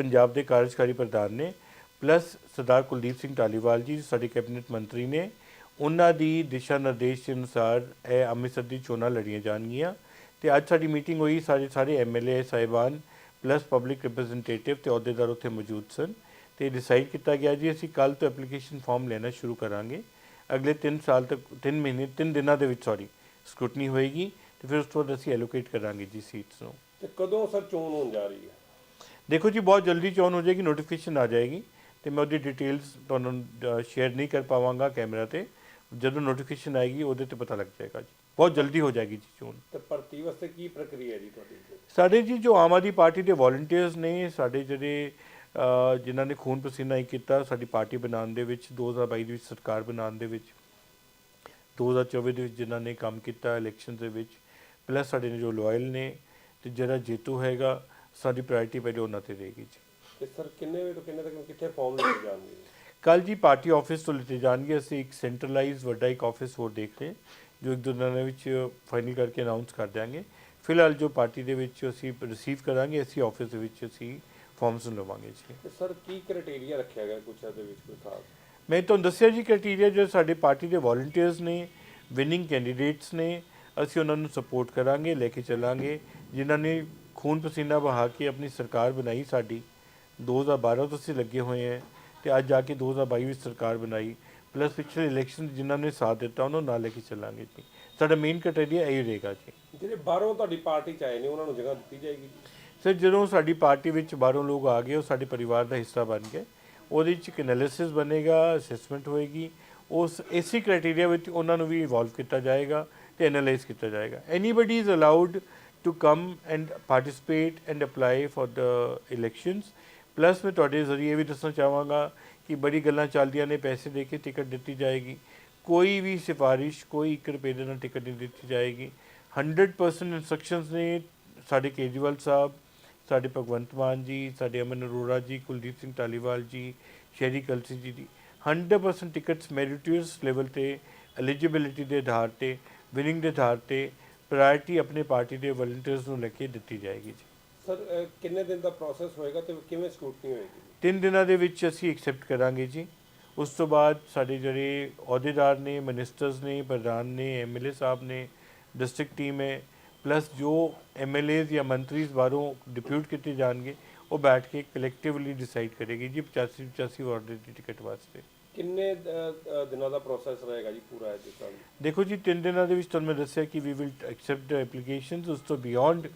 ਪੰਜਾਬ ਦੇ ਕਾਰਜਕਾਰੀ ਪ੍ਰਧਾਨ ਨੇ ਪਲੱਸ ਸਰਦਾਰ ਕੁਲਦੀਪ ਸਿੰਘ ਟਾਲੀਵਾਲ ਜੀ, ਸਾਡੇ ਕੈਬਨਿਟ ਮੰਤਰੀ ਨੇ, ਉਹਨਾਂ ਦੀ ਦਿਸ਼ਾ ਨਿਰਦੇਸ਼ ਦੇ ਅਨੁਸਾਰ ਇਹ ਅੰਮ੍ਰਿਤਸਰ ਦੀ ਚੋਣਾਂ ਲੜੀਆਂ ਜਾਣਗੀਆਂ। ਤੇ ਅੱਜ ਸਾਡੀ ਮੀਟਿੰਗ ਹੋਈ ਸਾਰੇ ਸਾਰੇ ਐਮਐਲਏ ਸਾਹਿਬਾਨ ਪਲੱਸ ਪਬਲਿਕ ਰਿਪਰੈਜ਼ੈਂਟੇਟਿਵ ਤੇ ਅਹੁਦੇਦਾਰ ਉੱਥੇ ਮੌਜੂਦ ਸਨ। ਤੇ ਡਿਸਾਈਡ ਕੀਤਾ ਗਿਆ ਜੀ, ਅਸੀਂ ਕੱਲ ਤੋਂ ਐਪਲੀਕੇਸ਼ਨ ਫਾਰਮ ਲੈਣਾ ਸ਼ੁਰੂ ਕਰਾਂਗੇ। ਅਗਲੇ 3 ਸਾਲ ਤੱਕ 3 ਮਹੀਨੇ 3 ਦਿਨਾਂ ਦੇ ਵਿੱਚ ਸੌਰੀ ਸਕ੍ਰੂਟਨੀ ਹੋਏਗੀ। ਤੇ ਫਿਰ ਉਸ ਤੋਂ ਬਾਅਦ ਅਸੀਂ ਐਲੋਕੇਟ ਕਰਾਂਗੇ ਜੀ ਸੀਟਸ ਨੂੰ। ਤੇ ਕਦੋਂ ਸਰ ਚੋਣ ਹੋਣ ਜਾ ਰਹੀ ਹੈ? ਦੇਖੋ ਜੀ ਬਹੁਤ ਜਲਦੀ ਚੋਣ ਹੋ ਜਾਏਗੀ ਨੋਟੀਫਿਕੇਸ਼ਨ ਆ ਜਾਏਗੀ ਤੇ ਮੈਂ ਉਹਦੀ ਡਿਟੇਲਸ ਤੁਹਾਨੂੰ ਸ਼ੇਅਰ ਨਹੀਂ ਕਰ ਪਾਵਾਂਗਾ ਕੈਮਰਾ ਤੇ। ਜਦੋਂ ਨੋਟੀਫਿਕੇਸ਼ਨ ਆਏਗੀ ਉਹਦੇ ਤੇ ਪਤਾ ਲੱਗ ਜਾਏਗਾ ਜੀ। ਬਹੁਤ ਜਲਦੀ ਹੋ ਜਾਏਗੀ ਜੀ ਚੋਣ। ਤੇ ਭਰਤੀ ਵਾਸਤੇ ਕੀ ਪ੍ਰਕਿਰਿਆ ਹੈ ਜੀ ਤੁਹਾਡੀ? ਸਾਡੇ ਜੀ ਜੋ ਆਮ ਆਦਮੀ ਪਾਰਟੀ ਦੇ ਵੋਲੰਟੀਅਰਸ ਨੇ ਸਾਡੇ ਜਿਹੜੇ ਜਿਨ੍ਹਾਂ ਨੇ ਖੂਨ ਪਸੀਨਾ ਇੱਕ ਕੀਤਾ ਸਾਡੀ ਪਾਰਟੀ ਬਣਾਉਣ ਦੇ ਵਿੱਚ 2022 ਦੇ ਵਿੱਚ ਸਰਕਾਰ ਬਣਾਉਣ ਦੇ ਵਿੱਚ 2024 ਦੇ ਵਿੱਚ ਜਿਨ੍ਹਾਂ ਨੇ ਕੰਮ ਕੀਤਾ ਇਲੈਕਸ਼ਨ ਦੇ ਵਿੱਚ ਪਲੱਸ ਸਾਡੇ ਨੇ ਜੋ ਲਾਇਲ ਨੇ ਤੇ ਜਿਹੜਾ ਜੇਤੂ ਹੈਗਾ ਸਾਡੀ ਪ੍ਰਾਇੋਰਟੀ ਪਹਿਲੇ ਉਹਨਾਂ ਤੇ ਰਹੇਗੀ ਜੀ। ਤੇ ਸਰ ਕਿੰਨੇ ਵਜੇ ਤੋਂ ਕਿੰਨੇ ਤੱਕ ਕਿੱਥੇ ਫਾਰਮ ਲੈ ਕੇ ਜਾਣਗੇ? ਕੱਲ ਜੀ ਪਾਰਟੀ ਆਫਿਸ ਤੋਂ ਲਿੱਤੇ ਜਾਣਗੇ ਅਸੀਂ ਇੱਕ ਸੈਂਟਰਲਾਈਜ਼ ਵੱਡਾ ਇੱਕ ਆਫਿਸ ਹੋਰ ਦੇਖ ਰਹੇ ਜੋ ਇੱਕ ਦੋ ਦਿਨਾਂ ਦੇ ਵਿੱਚ ਫਾਈਨਲ ਕਰਕੇ ਅਨਾਉਂਸ ਕਰ ਦਿਆਂਗੇ। ਫਿਲਹਾਲ ਜੋ ਪਾਰਟੀ ਦੇ ਵਿੱਚ ਅਸੀਂ ਰਿਸੀਵ ਕਰਾਂਗੇ ਅਸੀਂ ਆਫਿਸ ਦੇ ਵਿੱਚ ਅਸੀਂ ਫਾਰਮਸ ਨੂੰ ਲਵਾਂਗੇ ਜੀ। ਤੇ ਸਰ ਕੀ ਕ੍ਰਾਈਟੇਰੀਆ ਰੱਖਿਆ ਗਿਆ ਕੁਛ ਇਹਦੇ ਵਿੱਚ ਕੋਈ ਖਾਸ? ਮੈਂ ਤੁਹਾਨੂੰ ਦੱਸਿਆ ਜੀ ਕ੍ਰਾਈਟੇਰੀਆ ਜੋ ਸਾਡੇ ਪਾਰਟੀ ਦੇ ਵੋਲੰਟੀਅਰਸ ਨੇ ਵਿਨਿੰਗ ਕੈਂਡੀਡੇਟਸ ਨੇ ਅਸੀਂ ਉਹਨਾਂ ਨੂੰ ਸਪੋਰਟ ਕਰਾਂਗੇ ਲੈ ਕੇ ਚੱਲਾਂਗੇ। ਜਿਨ੍ਹਾਂ ਨੇ ਖੂਨ ਪਸੀਨਾ ਬਹਾ ਕੇ ਆਪਣੀ ਸਰਕਾਰ ਬਣਾਈ ਸਾਡੀ 2012 ਤੋਂ ਅਸੀਂ ਲੱਗੇ ਹੋਏ ਹਾਂ ਤੇ ਅੱਜ ਜਾ ਕੇ 2022 ਵਿੱਚ ਸਰਕਾਰ ਬਣਾਈ। ਪਲੱਸ ਪਿਛਲੇ ਇਲੈਕਸ਼ਨ ਜਿਨ੍ਹਾਂ ਨੇ ਸਾਥ ਦਿੱਤਾ ਉਹਨਾਂ ਨੂੰ ਨਾਲ ਲੈ ਕੇ ਚੱਲਾਂਗੇ ਜੀ। ਸਾਡਾ ਮੇਨ ਕ੍ਰਾਈਟੇਰੀਆ ਇਹ ਰਹੇਗਾ ਜੀ। ਜਿਹੜੇ ਬਾਹਰੋਂ ਤੁਹਾਡੀ ਪਾਰਟੀ ਚ ਆਏ ਨੇ ਉਹਨਾਂ ਨੂੰ ਜਗ੍ਹਾ ਦਿੱਤੀ ਜਾਏਗੀ ਸਰ ਜਦੋਂ ਸਾਡੀ ਪਾਰਟੀ ਵਿੱਚ ਬਾਹਰੋਂ ਲੋਕ ਆ ਗਏ ਉਹ ਸਾਡੇ ਪਰਿਵਾਰ ਦਾ ਹਿੱਸਾ ਬਣ ਗਏ। ਉਹਦੇ ਵਿੱਚ ਇੱਕ ਐਨਾਲਿਸਿਸ ਬਣੇਗਾ ਅਸੈਸਮੈਂਟ ਹੋਏਗੀ। ਉਸ ਇਸੇ ਕ੍ਰਾਈਟੇਰੀਆ ਵਿੱਚ ਉਹਨਾਂ ਨੂੰ ਵੀ ਇਵੋਲਵ ਕੀਤਾ ਜਾਏਗਾ। ਤੇ ਐਨਾਲਾਈਜ਼ ਕੀਤਾ ਜਾਏਗਾ। Anybody is allowed to come and participate and apply for the elections plus ਮੈਂ ਤੁਹਾਡੇ ਜ਼ਰੀਏ ਵੀ ਦੱਸਣਾ ਚਾਹਾਂਗਾ ਕਿ ਬੜੀ ਗੱਲਾਂ ਚੱਲਦੀਆਂ ਨੇ, ਪੈਸੇ ਦੇ ਕੇ ਟਿਕਟ ਦਿੱਤੀ ਜਾਏਗੀ। ਕੋਈ ਵੀ ਸਿਫਾਰਿਸ਼, ਕੋਈ 1 ਰੁਪਏ ਦੇ ਨਾਲ ਟਿਕਟ ਨਹੀਂ ਦਿੱਤੀ ਜਾਏਗੀ। 100% ਇਨਸਟਰਕਸ਼ਨਸ ਨੇ ਸਾਡੇ ਕੇਜਰੀਵਾਲ ਸਾਹਿਬ, ਸਾਡੇ ਭਗਵੰਤ ਮਾਨ ਜੀ, ਸਾਡੇ ਅਮਨ ਅਰੋੜਾ ਜੀ, ਕੁਲਦੀਪ ਸਿੰਘ ਟਾਲੀਵਾਲ ਜੀ, ਸ਼ਹਿਰੀ ਕਲਸੀ ਜੀ ਦੀ। 100% ਟਿਕਟਸ ਮੈਰਿਟੀਅਸ ਲੈਵਲ ਤੇ ਐਲੀਜੀਬਿਲਿਟੀ ਦੇ ਆਧਾਰ ਤੇ ਵਿਨਿੰਗ ਦੇ ਆਧਾਰ ਤੇ ਪ੍ਰਾਇੋਰਟੀ ਆਪਣੇ ਪਾਰਟੀ ਦੇ ਵਲੰਟੀਅਰਸ ਨੂੰ ਲੈ ਕੇ ਦਿੱਤੀ ਜਾਏਗੀ ਜੀ। ਸਰ ਅਹ, ਕਿੰਨੇ ਦਿਨ ਦਾ ਪ੍ਰੋਸੈਸ ਹੋਏਗਾ ਤੇ ਕਿਵੇਂ ਸਕੂਟਨੀ ਹੋਏਗੀ? ਤਿੰਨ ਦਿਨਾਂ ਦੇ ਵਿੱਚ ਅਸੀਂ ਐਕਸੈਪਟ ਕਰਾਂਗੇ ਜੀ। ਉਸ ਤੋਂ ਬਾਅਦ ਸਾਡੇ ਜਿਹੜੇ ਅਹੁਦੇਦਾਰ ਨੇ ਮਿਨਿਸਟਰਸ ਨੇ ਪ੍ਰਧਾਨ ਨੇ ਐਮਐਲਏ ਸਾਹਿਬ ਨੇ ਡਿਸਟ੍ਰਿਕਟ ਟੀਮ ਹੈ ਪਲੱਸ ਜੋ ਐਮਐਲਏਜ਼ ਜਾਂ ਮੰਤਰੀਜ਼ ਬਾਹਰੋਂ ਡਿਪਿਊਟ ਕੀਤੇ ਜਾਣਗੇ ਉਹ ਬੈਠ ਕੇ ਕਲੈਕਟਿਵਲੀ ਡਿਸਾਈਡ ਕਰੇਗੀ ਜੀ 85 85 ਵਾਰਡ ਦੀ ਟਿਕਟ ਵਾਸਤੇ। ਕਿੰਨੇ ਅਹ, ਅਹ, ਦਿਨਾਂ ਦਾ ਪ੍ਰੋਸੈਸ ਰਹੇਗਾ ਜੀ ਪੂਰਾ ਇਹਦੇ ਨਾਲ ਦੇਖੋ ਜੀ ਤਿੰਨ ਦਿਨਾਂ ਦੇ ਵਿੱਚ ਤੁਹਾਨੂੰ ਮੈਂ ਦੱਸਿਆ ਕਿ we will accept the applications ਉਸ ਤੋਂ ਬਿਯੋਂਡ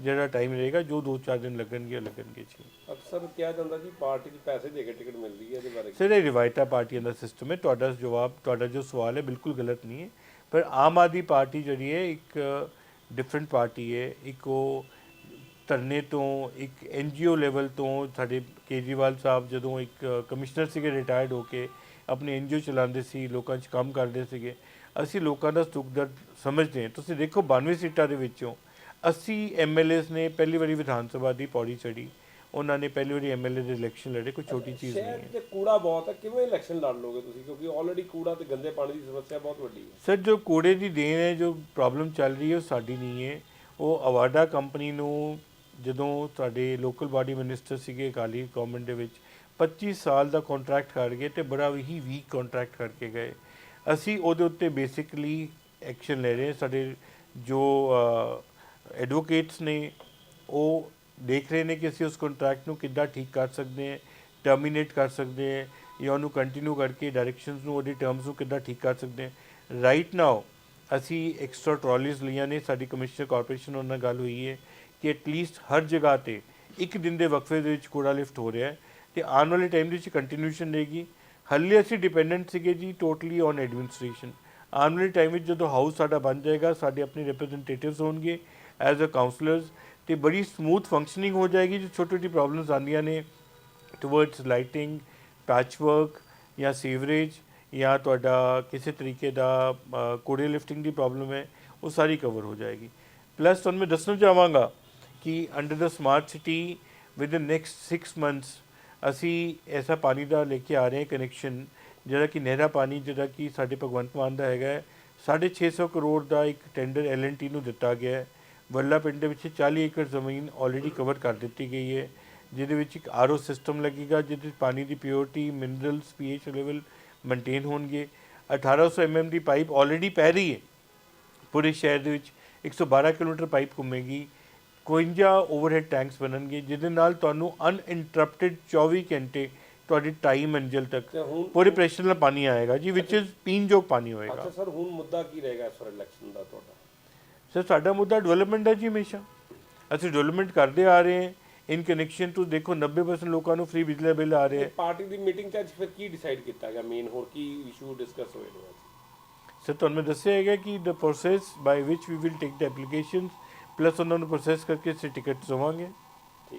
ਜਿਹੜਾ ਟਾਈਮ ਰਹੇਗਾ ਜੋ 2-4 ਦਿਨ ਲੱਗਣਗੇ ਉਹ ਲੱਗਣਗੇ ਜੀ। ਅਕਸਰ ਕਿਹਾ ਜਾਂਦਾ ਜੀ ਪਾਰਟੀ 'ਚ ਪੈਸੇ ਦੇ ਕੇ ਟਿਕਟ ਮਿਲਦੀ ਹੈ ਇਹਦੇ ਬਾਰੇ। ਸਰ ਇਹ ਰਿਵਾਇਤਾ ਪਾਰਟੀਆਂ ਦਾ ਸਿਸਟਮ ਹੈ। ਤੁਹਾਡਾ ਜਵਾਬ ਤੁਹਾਡਾ ਜੋ ਸਵਾਲ ਹੈ ਬਿਲਕੁਲ ਗਲਤ ਨਹੀਂ ਹੈ। ਪਰ ਆਮ ਆਦਮੀ ਪਾਰਟੀ ਜਿਹੜੀ ਹੈ ਇੱਕ ਡਿਫਰੈਂਟ ਪਾਰਟੀ ਹੈ ਇੱਕ ਉਹ ਧਰਨੇ ਤੋਂ ਇੱਕ ਐਨਜੀਓ ਲੈਵਲ ਤੋਂ ਸਾਡੇ ਕੇਜਰੀਵਾਲ ਸਾਹਿਬ ਜਦੋਂ ਇੱਕ ਕਮਿਸ਼ਨਰ ਸੀਗੇ ਰਿਟਾਇਰਡ ਹੋ ਕੇ ਆਪਣੀ ਐਨਜੀਓ ਚਲਾਉਂਦੇ ਸੀ ਲੋਕਾਂ 'ਚ ਕੰਮ ਕਰਦੇ ਸੀਗੇ ਅਸੀਂ ਲੋਕਾਂ ਦਾ ਸੁੱਖ ਦਰਦ ਸਮਝਦੇ ਹਾਂ। ਤੁਸੀਂ ਦੇਖੋ 92 ਸੀਟਾਂ ਦੇ ਵਿੱਚੋਂ 80 ਐਮਐਲਏਸ ਨੇ ਪਹਿਲੀ ਵਾਰੀ ਵਿਧਾਨ ਸਭਾ ਦੀ ਪੌੜੀ ਚੜੀ ਉਹਨਾਂ ਨੇ ਪਹਿਲੀ ਵਾਰੀ ਐਮਐਲਏ ਦੇ ਇਲੈਕਸ਼ਨ ਲੜੇ ਕੋਈ ਛੋਟੀ ਚੀਜ਼ ਨਹੀਂ ਸ਼ਹਿਰ ਹੈ 'ਚ ਕੂੜਾ ਬਹੁਤ ਹੈ ਕਿਵੇਂ ਇਲੈਕਸ਼ਨ ਲੜ ਲੋਗੇ ਤੁਸੀਂ? ਕਿਉਂਕਿ ਆਲਰੇਡੀ ਕੂੜਾ ਤੇ ਗੰਦੇ ਪਾਣੀ ਦੀ ਸਮੱਸਿਆ ਬਹੁਤ ਵੱਡੀ ਹੈ। ਸਰ ਜੋ ਕੂੜੇ ਦੀ ਦੇਣ ਹੈ ਜੋ ਪ੍ਰੋਬਲਮ ਚੱਲ ਰਹੀ ਹੈ ਉਹ ਸਾਡੀ ਨਹੀਂ ਹੈ। ਉਹ ਅਵਾਡਾ ਕੰਪਨੀ ਨੂੰ ਜਦੋਂ ਸਾਡੇ ਲੋਕਲ ਬਾਡੀ ਮਿਨਿਸਟਰ ਸੀਗੇ ਅਕਾਲੀ ਗਵਰਨਮੈਂਟ ਦੇ ਵਿੱਚ 25 ਸਾਲ ਦਾ ਕੰਟਰੈਕਟ ਕਰ ਗਏ ਤੇ ਬੜਾ ਹੀ ਵੀਕ ਕੰਟਰੈਕਟ ਕਰਕੇ ਗਏ। ਅਸੀਂ ਉਹਦੇ ਉੱਤੇ ਬੇਸਿਕਲੀ ਐਕਸ਼ਨ ਲੈ ਰਹੇ ਸਾਡੇ ਜੋ ਐਡਵੋਕੇਟਸ ਨੇ, ਉਹ ਦੇਖ ਰਹੇ ਨੇ ਕਿ ਅਸੀਂ ਉਸ ਕੰਟਰੈਕਟ ਨੂੰ ਕਿੱਦਾਂ ਠੀਕ ਕਰ ਸਕਦੇ ਹਾਂ ਟਰਮੀਨੇਟ ਕਰ ਸਕਦੇ ਹਾਂ ਜਾਂ ਉਹਨੂੰ ਕੰਟੀਨਿਊ ਕਰਕੇ ਡਾਇਰੈਕਸ਼ਨਸ ਨੂੰ, ਉਹਦੇ ਟਰਮਸ ਨੂੰ ਕਿੱਦਾਂ ਠੀਕ ਕਰ ਸਕਦੇ ਹਾਂ। ਰਾਈਟ ਨਾਓ ਅਸੀਂ ਐਕਸਟਰਾ ਟਰਾਲੀਜ਼ ਲਈਆਂ ਨੇ। ਸਾਡੀ ਕਮਿਸ਼ਨਰ ਕਾਰਪੋਰੇਸ਼ਨ ਉਹਨਾਂ ਨਾਲ ਗੱਲ ਹੋਈ ਹੈ ਕਿ ਐਟਲੀਸਟ ਹਰ ਜਗ੍ਹਾ ਤੇ ਇੱਕ ਦਿਨ ਦੇ ਵਕਫੇ ਦੇ ਵਿੱਚ ਕੂੜਾ ਲਿਫਟ ਹੋ ਰਿਹਾ ਹੈ ਤੇ ਆਉਣ ਵਾਲੇ ਟਾਈਮ ਦੇ ਵਿੱਚ ਕੰਟੀਨਿਊਸ਼ਨ ਰਹੇਗੀ। ਹੱਲੇ ਅਸੀਂ ਡਿਪੈਂਡੈਂਟ ਸੀਗੇ ਜੀ ਟੋਟਲੀ ਔਨ ਐਡਮਿਨਿਸਟ੍ਰੇਸ਼ਨ ਆਉਣ ਵਾਲੇ ਟਾਈਮ ਵਿੱਚ ਜਦੋਂ ਹਾਊਸ ਸਾਡਾ ਬਣ ਜਾਏਗਾ ਸਾਡੇ ਆਪਣੇ ਰਿਪਰੈਜ਼ੈਂਟੇਟਿਵਸ ਹੋਣਗੇ ਐਜ਼ ਅ ਕਾਉਂਸਲਰਸ ਤੇ ਬੜੀ ਸਮੂਥ ਫੰਕਸ਼ਨਿੰਗ ਹੋ ਜਾਏਗੀ ਜੋ ਛੋਟੀ ਛੋਟੀ ਪ੍ਰੋਬਲਮਸ ਆਉਂਦੀਆਂ ਨੇ ਟੁਵਰਡਸ ਲਾਈਟਿੰਗ ਪੈਚ ਵਰਕ ਜਾਂ ਸੀਵਰੇਜ ਜਾਂ ਤੁਹਾਡਾ ਕਿਸੇ ਤਰੀਕੇ ਦਾ ਅ, ਕੂੜੇ ਲਿਫਟਿੰਗ ਦੀ ਪ੍ਰੋਬਲਮ ਹੈ ਉਹ ਸਾਰੀ ਕਵਰ ਹੋ ਜਾਏਗੀ। ਪਲੱਸ ਤੁਹਾਨੂੰ ਮੈਂ ਦੱਸਣਾ ਚਾਹਾਂਗਾ ਕਿ under the smart city with the next 6 months ਅਸੀਂ ਐਸਾ ਪਾਣੀ ਦਾ ਲੈ ਕੇ ਆ ਰਹੇ ਹਾਂ ਕਨੈਕਸ਼ਨ ਜਿਹੜਾ ਕਿ ਨਹਿਰਾ ਪਾਣੀ, ਜਿਹੜਾ ਕਿ ਸਾਡੇ ਭਗਵੰਤ ਮਾਨ ਦਾ ਹੈਗਾ ਹੈ। 650 ਕਰੋੜ ਦਾ ਇੱਕ ਟੈਂਡਰ ਐਲਐਨਟੀ ਨੂੰ ਦਿੱਤਾ ਗਿਆ ਹੈ। ਵੱਲਾ ਪਿੰਡ ਦੇ ਵਿੱਚ 40 ਏਕੜ ਜ਼ਮੀਨ ਆਲਰੇਡੀ ਕਵਰ ਕਰ ਦਿੱਤੀ ਗਈ ਹੈ, ਜਿਹਦੇ ਵਿੱਚ ਇੱਕ ਆਰਓ ਸਿਸਟਮ ਲੱਗੇਗਾ, ਜਿਹਦੇ ਵਿੱਚ ਪਾਣੀ ਦੀ purity minerals pH level maintain ਹੋਣਗੇ। 1800 ਐਮਐਮ ਦੀ ਪਾਈਪ ਆਲਰੇਡੀ ਪੈ ਰਹੀ ਹੈ। ਪੂਰੇ ਸ਼ਹਿਰ ਦੇ ਵਿੱਚ 112 ਕਿਲੋਮੀਟਰ ਪਾਈਪ ਘੁੰਮੇਗੀ। 51 ਓਵਰਹੈਡ ਟੈਂਕਸ ਬਣਨਗੇ ਜਿਹਦੇ ਨਾਲ ਤੁਹਾਨੂੰ ਅਨਇੰਟਰਪਟਡ 24 ਘੰਟੇ ਤੁਹਾਡੀ ਢਾਈ ਮੰਜ਼ਿਲ ਤੱਕ ਪੂਰੇ ਪ੍ਰੈਸ਼ਰ ਨਾਲ ਪਾਣੀ ਆਏਗਾ ਜੀ ਵਿਚ ਇਜ਼ ਪੀਣਯੋਗ ਪਾਣੀ ਹੋਏਗਾ। ਅੱਛਾ ਸਰ ਹੁਣ ਮੁੱਦਾ ਕੀ ਰਹੇਗਾ ਇਸ ਵਾਰ ਇਲੈਕਸ਼ਨ ਦਾ ਤੁਹਾਡਾ? ਸਰ ਸਾਡਾ ਮੁੱਦਾ ਡਿਵੈਲਪਮੈਂਟ ਹੈ ਜੀ ਹਮੇਸ਼ਾ। ਅਸੀਂ ਡਿਵੈਲਪਮੈਂਟ ਕਰਦੇ ਆ ਰਹੇ ਹਾਂ। ਇਨ ਕਨੈਕਸ਼ਨ ਟੂ ਦੇਖੋ 90% ਲੋਕਾਂ ਨੂੰ ਫ੍ਰੀ ਬਿਜਲੀ ਬਿੱਲ ਆ ਰਿਹਾ ਹੈ। ਪਾਰਟੀ ਦੀ ਮੀਟਿੰਗ 'ਚ ਅੱਜ ਫਿਰ ਕੀ ਡਿਸਾਈਡ ਕੀਤਾ ਗਿਆ ਮੇਨ ਹੋਰ ਕੀ ਇਸ਼ੂ ਡਿਸਕਸ ਹੋਏ ਨੇ ਸਰ ਤੁਹਾਨੂੰ ਮੈਂ ਦੱਸਿਆ ਹੈਗਾ ਕਿ the process by which we will take the applications plus ਉਹਨਾਂ ਨੂੰ ਪ੍ਰੋਸੈਸ ਕਰਕੇ ਅਸੀਂ ਟਿਕਟ ਦੇਵਾਂਗੇ।